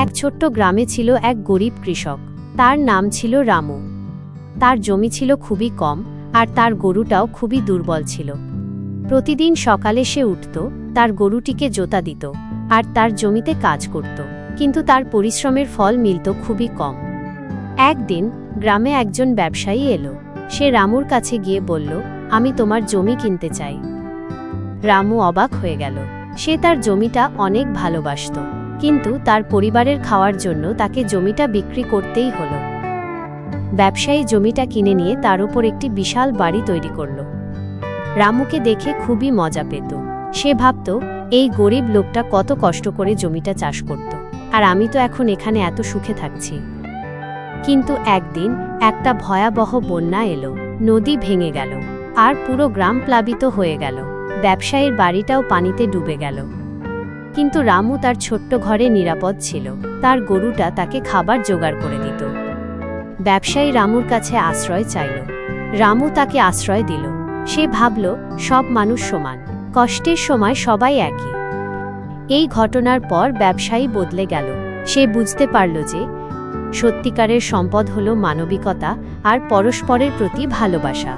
এক ছোট্ট গ্রামে ছিল এক গরিব কৃষক। তার নাম ছিল রামু। তার জমি ছিল খুবই কম, আর তার গরুটাও খুবই দুর্বল ছিল। প্রতিদিন সকালে সে উঠত, তার গরুটিকে জোতা দিত, আর তার জমিতে কাজ করত। কিন্তু তার পরিশ্রমের ফল মিলত খুবই কম। একদিন গ্রামে একজন ব্যবসায়ী এলো। সে রামুর কাছে গিয়ে বলল, আমি তোমার জমি কিনতে চাই। রামু অবাক হয়ে গেল। সে তার জমিটা অনেক ভালোবাসত। কিন্তু তার পরিবারের খাওয়ার জন্য তাকে জমিটা বিক্রি করতেই হলো। ব্যবসায়ী জমিটা কিনে নিয়ে তার উপর একটি বিশাল বাড়ি তৈরি করল। রামুকে দেখে খুবই মজা পেত। সে ভাবত, এই গরিব লোকটা কত কষ্ট করে জমিটা চাষ করত, আর আমি তো এখন এখানে এত সুখে থাকছি। কিন্তু একদিন একটা ভয়াবহ বন্যা এলো, নদী ভেঙে গেল, আর পুরো গ্রাম প্লাবিত হয়ে গেল। ব্যবসায়ীর বাড়িটাও পানিতে ডুবে গেল। কিন্তু রামু তার ছোট্ট ঘরে নিরাপদ ছিল। তার গরুটা তাকে খাবার জোগাড় করে দিত। ব্যবসায়ী রামুর কাছে আশ্রয় চাইল। রামু তাকে আশ্রয় দিল। সে ভাবল, সব মানুষ সমান। কষ্টের সময় সবাই একই। এই ঘটনার পর ব্যবসায়ী বদলে গেল। সে বুঝতে পারল যে, সত্যিকারের সম্পদ হল মানবিকতা আর পরস্পরের প্রতি ভালোবাসা।